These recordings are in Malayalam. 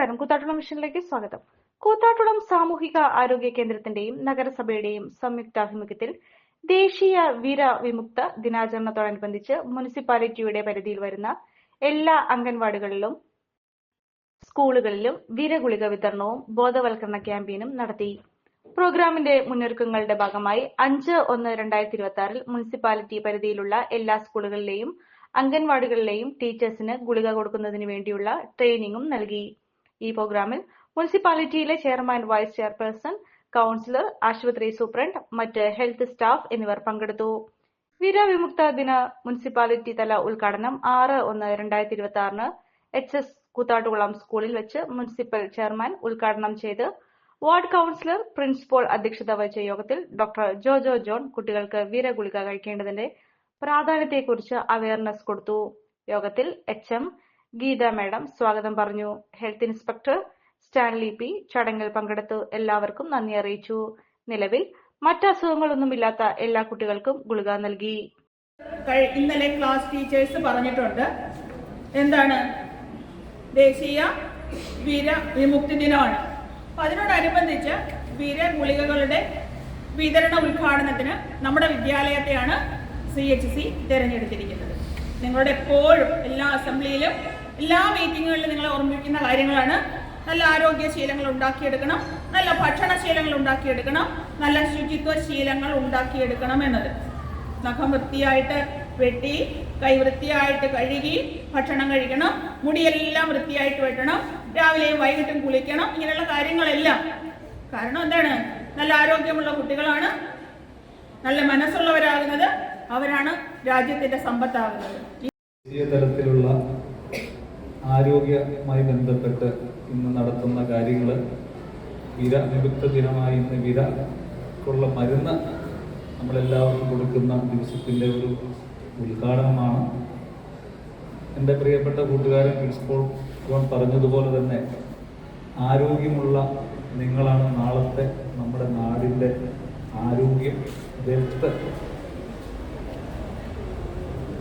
നമസ്കാരം. കൂത്താട്ടുളം മിഷനിലേക്ക് സ്വാഗതം. കൂത്താട്ടുളം സാമൂഹിക ആരോഗ്യ കേന്ദ്രത്തിന്റെയും നഗരസഭയുടെയും സംയുക്താഭിമുഖ്യത്തിൽ ദേശീയ വീര വിമുക്ത ദിനാചരണത്തോടനുബന്ധിച്ച് മുനിസിപ്പാലിറ്റിയുടെ പരിധിയിൽ വരുന്ന എല്ലാ അംഗൻവാടികളിലും സ്കൂളുകളിലും വീരഗുളിക വിതരണവും ബോധവൽക്കരണ ക്യാമ്പയിനും നടത്തി. പ്രോഗ്രാമിന്റെ മുന്നൊരുക്കങ്ങളുടെ ഭാഗമായി അഞ്ച് ഒന്ന് രണ്ടായിരത്തി ഇരുപത്തി ആറിൽ മുനിസിപ്പാലിറ്റി പരിധിയിലുള്ള എല്ലാ സ്കൂളുകളിലെയും അംഗൻവാടികളിലെയും ടീച്ചേഴ്സിന് ഗുളിക കൊടുക്കുന്നതിന് വേണ്ടിയുള്ള ട്രെയിനിങ്ങും നൽകി. ഈ പ്രോഗ്രാമിൽ മുനിസിപ്പാലിറ്റിയിലെ ചെയർമാൻ വൈസ് ചെയർപേഴ്സൺ കൌൺസിലർ ആശുപത്രി സൂപ്രണ്ട് മറ്റ് ഹെൽത്ത് സ്റ്റാഫ് എന്നിവർ പങ്കെടുത്തു. വീരവിമുക്ത ദിന മുനിസിപ്പാലിറ്റി തല ഉദ്ഘാടനം ആറ് ഒന്ന് രണ്ടായിരത്തി ഇരുപത്തി ആറിന് എച്ച് എസ് കൂത്താട്ടുകുളം സ്കൂളിൽ വെച്ച് മുനിസിപ്പൽ ചെയർമാൻ ഉദ്ഘാടനം ചെയ്ത് വാർഡ് കൌൺസിലർ പ്രിൻസിപ്പൽ അധ്യക്ഷത വഹിച്ച യോഗത്തിൽ ഡോക്ടർ ജോജോ ജോൺ കുട്ടികൾക്ക് വീരഗുളിക കഴിക്കേണ്ടതിന്റെ പ്രാധാന്യത്തെക്കുറിച്ച് അവയർനെസ് കൊടുത്തു. യോഗത്തിൽ എച്ച് എം ഗീത മാഡം സ്വാഗതം പറഞ്ഞു. ഹെൽത്ത് ഇൻസ്പെക്ടർ സ്റ്റാൻലി പി ചടങ്ങിൽ പങ്കെടുത്ത് എല്ലാവർക്കും നന്ദി അറിയിച്ചു. നിലവിൽ മറ്റ് അസുഖങ്ങളൊന്നുമില്ലാത്ത എല്ലാ കുട്ടികൾക്കും ഗുളിക നൽകി. ഇന്നലെ ക്ലാസ് ടീച്ചേഴ്സ് പറഞ്ഞിട്ടുണ്ട്. എന്താണ്? ദേശീയ വീര വിമുക്തി ദിനമാണ്. അപ്പൊ അതിനോടനുബന്ധിച്ച് വീര ഗുളികകളുടെ വിതരണ ഉദ്ഘാടനത്തിന് നമ്മുടെ വിദ്യാലയത്തെയാണ് സി എച്ച് സി തിരഞ്ഞെടുത്തിരിക്കുന്നത്. നിങ്ങളുടെ എപ്പോഴും എല്ലാ അസംബ്ലിയിലും എല്ലാ മീറ്റിങ്ങുകളിലും നിങ്ങളെ ഓർമ്മിപ്പിക്കുന്ന കാര്യങ്ങളാണ്. നല്ല ആരോഗ്യ ശീലങ്ങൾ ഉണ്ടാക്കിയെടുക്കണം. നല്ല ഭക്ഷണ ഭക്ഷണശീലങ്ങൾ ഉണ്ടാക്കിയെടുക്കണം. നല്ല ശുചിത്വ ശീലങ്ങൾ ഉണ്ടാക്കിയെടുക്കണം എന്നത്. നഖം വൃത്തിയായിട്ട് വെട്ടി കൈ വൃത്തിയായിട്ട് കഴുകി ഭക്ഷണം കഴിക്കണം. മുടിയെല്ലാം വൃത്തിയായിട്ട് വെട്ടണം. രാവിലെയും വൈകിട്ടും കുളിക്കണം. ഇങ്ങനെയുള്ള കാര്യങ്ങളെല്ലാം. കാരണം എന്താണ്? നല്ല ആരോഗ്യമുള്ള കുട്ടികളാണ്. നല്ല മനസ്സുള്ളവരാകുന്നത്. അവരാണ് രാജ്യത്തിന്റെ സമ്പത്താകുന്നത്. തരത്തിലുള്ള ആരോഗ്യവുമായി ബന്ധപ്പെട്ട് ഇന്ന് നടത്തുന്ന കാര്യങ്ങൾ വിര വിമുക്ത ദിനമായി ഇന്ന് വിരക്കുള്ള മരുന്ന് നമ്മളെല്ലാവർക്കും കൊടുക്കുന്ന ദിവസത്തിന്റെ ഒരു ഉദ്ഘാടനമാണ്. എന്റെ പ്രിയപ്പെട്ട കൂട്ടുകാരൻ പ്രിൻസിപ്പോൾ ജോൺ പറഞ്ഞതുപോലെ തന്നെ ആരോഗ്യമുള്ള നിങ്ങളാണ് നാളത്തെ നമ്മുടെ നാടിന്റെ ആരോഗ്യം വെൽത്ത്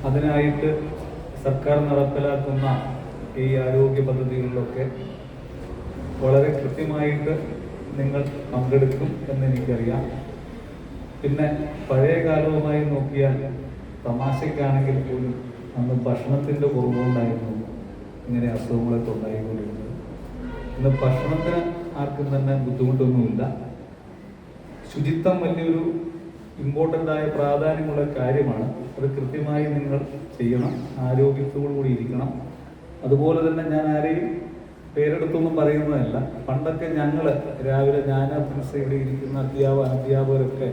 അതിനായിട്ട് സർക്കാർ നടപ്പിലാക്കുന്ന ഈ ആരോഗ്യ പദ്ധതികളിലൊക്കെ വളരെ കൃത്യമായിട്ട് നിങ്ങൾ പങ്കെടുക്കും എന്ന് എനിക്കറിയാം. പിന്നെ പഴയ കാലവുമായി നോക്കിയാൽ തമാശയ്ക്കാണെങ്കിൽ പോലും അന്ന് ഭക്ഷണത്തിന്റെ കുറവുകൊണ്ടായിരുന്നു ഇങ്ങനെ അസുഖങ്ങളൊക്കെ ഉണ്ടായിക്കൊണ്ടിരുന്നത് ഇന്ന് ഭക്ഷണത്തിന് ആർക്കും തന്നെ ബുദ്ധിമുട്ടൊന്നുമില്ല. ശുചിത്വം വലിയൊരു ഇമ്പോർട്ടന്റ് ആയ പ്രാധാന്യമുള്ള കാര്യമാണ്. അത് കൃത്യമായി നിങ്ങൾ ചെയ്യണം. ആരോഗ്യത്തോടു കൂടി ഇരിക്കണം. അതുപോലെ തന്നെ ഞാൻ ആരെയും പേരെടുത്തൊന്നും പറയുന്നതല്ല. പണ്ടൊക്കെ ഞങ്ങൾ രാവിലെ ഞാൻ ഇവിടെ ഇരിക്കുന്ന അധ്യാപക അധ്യാപകരൊക്കെ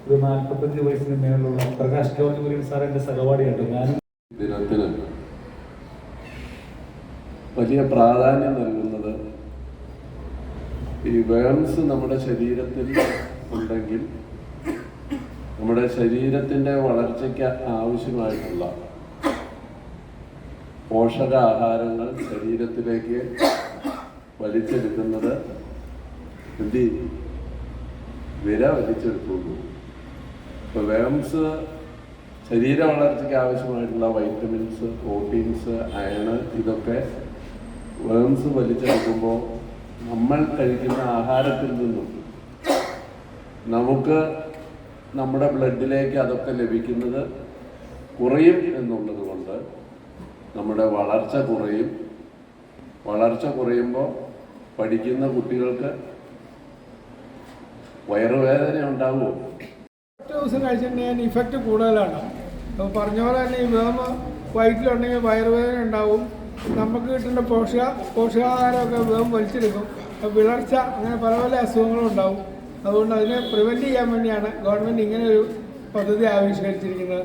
ഒരു നാൽപ്പത്തഞ്ച് വയസ്സിന് മേലുള്ള പ്രകാശ് ജോർജ് കുര്യൻ സാർ എന്റെ സഹപാഠിയായിട്ട് ഞാനും ദിനത്തിന് വലിയ പ്രാധാന്യം നൽകുന്നത് ഈ വേംസ് നമ്മുടെ ശരീരത്തിൽ ഉണ്ടെങ്കിൽ നമ്മുടെ ശരീരത്തിന്റെ വളർച്ചയ്ക്ക് ആവശ്യമായിട്ടുള്ള പോഷകാഹാരങ്ങൾ ശരീരത്തിലേക്ക് വലിച്ചെടുക്കുന്നത് എന്ത് ചെയ്യും? വിര വലിച്ചെടുക്കുള്ളൂ ഇപ്പൊ വേംസ് ശരീര വളർച്ചയ്ക്ക് ആവശ്യമായിട്ടുള്ള വൈറ്റമിൻസ് പ്രോട്ടീൻസ് അയണ് ഇതൊക്കെ വേംസ് വലിച്ചെടുക്കുമ്പോൾ നമ്മൾ കഴിക്കുന്ന ആഹാരത്തിൽ നിന്നും നമുക്ക് നമ്മുടെ ബ്ലഡിലേക്ക് അതൊക്കെ ലഭിക്കുന്നത് കുറയും എന്നുള്ളത് കൊണ്ട് നമ്മുടെ വളർച്ച കുറയും. വളർച്ച കുറയുമ്പോൾ പഠിക്കുന്ന കുട്ടികൾക്ക് വയറുവേദന ഉണ്ടാവുമോ ദിവസം കഴിച്ചിട്ടുണ്ടെങ്കിൽ ഇഫക്റ്റ് കൂടുതലാണ്. അപ്പോൾ പറഞ്ഞ പോലെ തന്നെ ഈ വേമ വയറ്റിലുണ്ടെങ്കിൽ വയറുവേദന ഉണ്ടാവും. നമുക്ക് കിട്ടുന്ന പോഷക പോഷകാഹാരമൊക്കെ വേം വലിച്ചെടുക്കും. വിളർച്ച അങ്ങനെ പല പല അസുഖങ്ങളും ഉണ്ടാവും. അതുകൊണ്ട് അതിനെ പ്രിവെന്റ് ചെയ്യാൻ വേണ്ടിയാണ് ഗവൺമെന്റ് ഇങ്ങനെ ഒരു പദ്ധതി ആവിഷ്കരിച്ചിരിക്കുന്നത്.